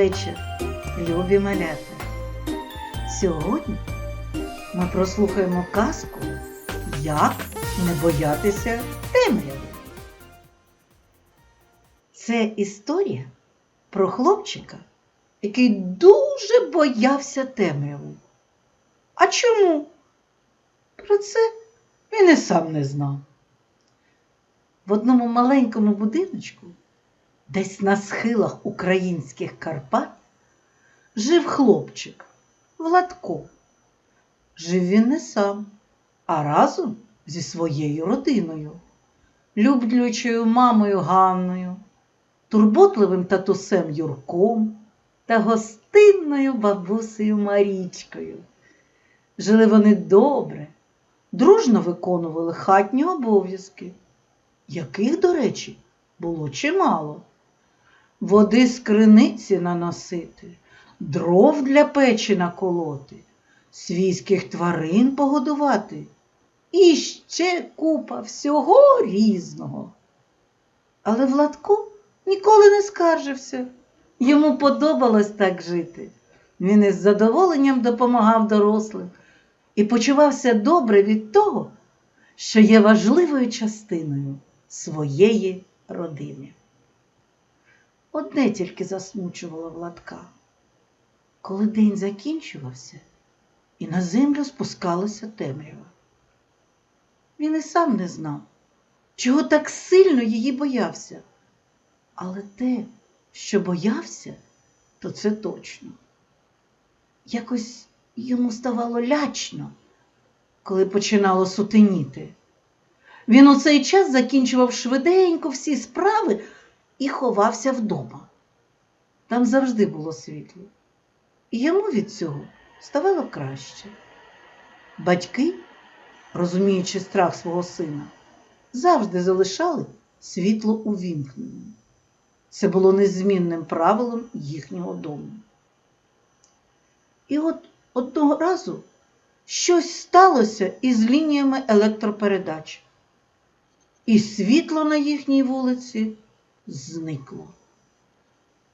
вечір, любі малята. Сьогодні ми прослухаємо казку Як не боятися темряви. Це історія про хлопчика, який дуже боявся темряву. А чому? Про це він і сам не знав. В одному маленькому будиночку, десь на схилах українських Карпат, жив хлопчик Владко. Жив він не сам, а разом зі своєю родиною, люблючою мамою Ганною, турботливим татусем Юрком та гостинною бабусею Марічкою. Жили вони добре, дружно виконували хатні обов'язки, яких, до речі, було чимало. Води з криниці наносити, дров для печі наколоти, свійських тварин погодувати і ще купа всього різного. Але Владко ніколи не скаржився. Йому подобалось так жити. Він із задоволенням допомагав дорослим і почувався добре від того, що є важливою частиною своєї родини. Одне тільки засмучувало Владка. Коли день закінчувався, і на землю спускалася темрява. Він і сам не знав, чого так сильно її боявся. Але те, що боявся, то це точно. Якось йому ставало лячно, коли починало сутеніти. Він у цей час закінчував швиденько всі справи і ховався вдома. Там завжди було світло, і йому від цього ставало краще. Батьки, розуміючи страх свого сина, завжди залишали світло увімкненим. Це було незмінним правилом їхнього дому. І от одного разу щось сталося із лініями електропередач, і світло на їхній вулиці зникло.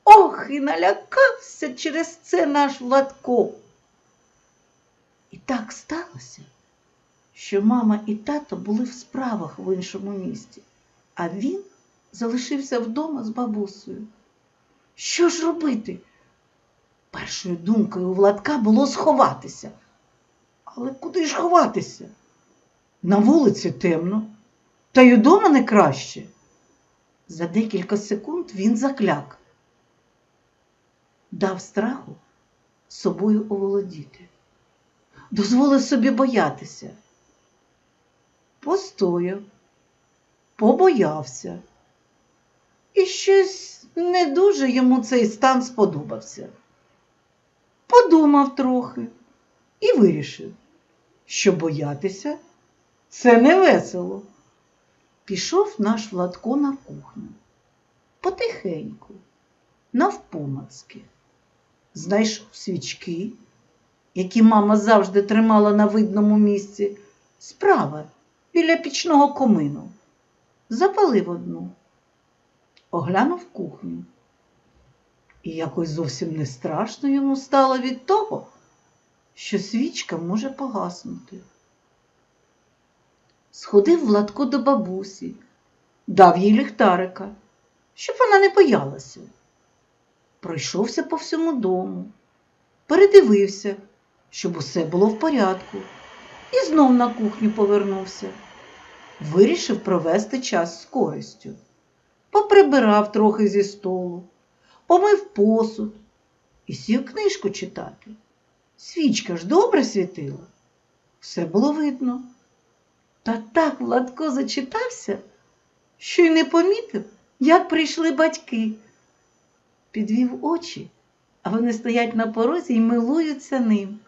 Ох, і налякався через це наш Владко. І так сталося, що мама і тато були в справах в іншому місті, а він залишився вдома з бабусею. Що ж робити? Першою думкою у Владка було сховатися. Але куди ж ховатися? На вулиці темно, та й удома не краще. За декілька секунд він закляк, дав страху собою оволодіти, дозволив собі боятися. Постояв, побоявся. І щось не дуже йому цей стан сподобався. Подумав трохи і вирішив, що боятися це не весело. Пішов наш Владко на кухню. Потихеньку, навпомацки. Знайшов свічки, які мама завжди тримала на видному місці, справа біля пічного комину. Запалив одну, оглянув кухню. І якось зовсім не страшно йому стало від того, що свічка може погаснути. Сходив Владко до бабусі, дав їй ліхтарика, щоб вона не боялася. Пройшовся по всьому дому, передивився, щоб усе було в порядку, і знов на кухню повернувся. Вирішив провести час з користю. Поприбирав трохи зі столу, помив посуд і сів книжку читати. Свічка ж добре світила, все було видно. Та так Владко зачитався, що й не помітив, як прийшли батьки. Підвів очі, а вони стоять на порозі й милуються ним.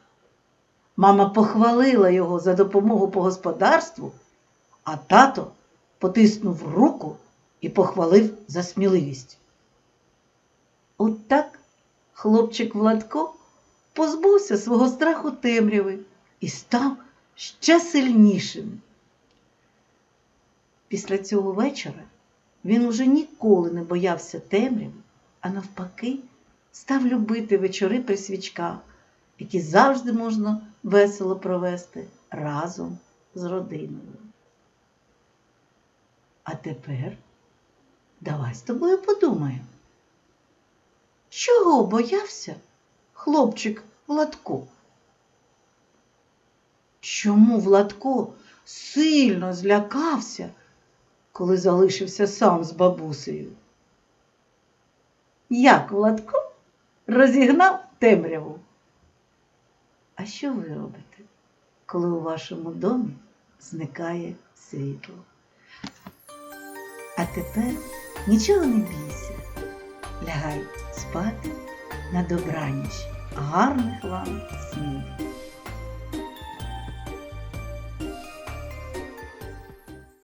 Мама похвалила його за допомогу по господарству, а тато потиснув руку і похвалив за сміливість. От так хлопчик Владко позбувся свого страху темряви і став ще сильнішим. Після цього вечора він уже ніколи не боявся темряви, а навпаки, став любити вечори при свічках, які завжди можна весело провести разом з родиною. А тепер давай з тобою подумаємо. Чого боявся хлопчик Владко? Чому Владко сильно злякався, коли залишився сам з бабусею? Як Владко розігнав темряву? А що ви робите, коли у вашому домі зникає світло? А тепер нічого не бійся. Лягай спати на добраніч. Гарних вам снів.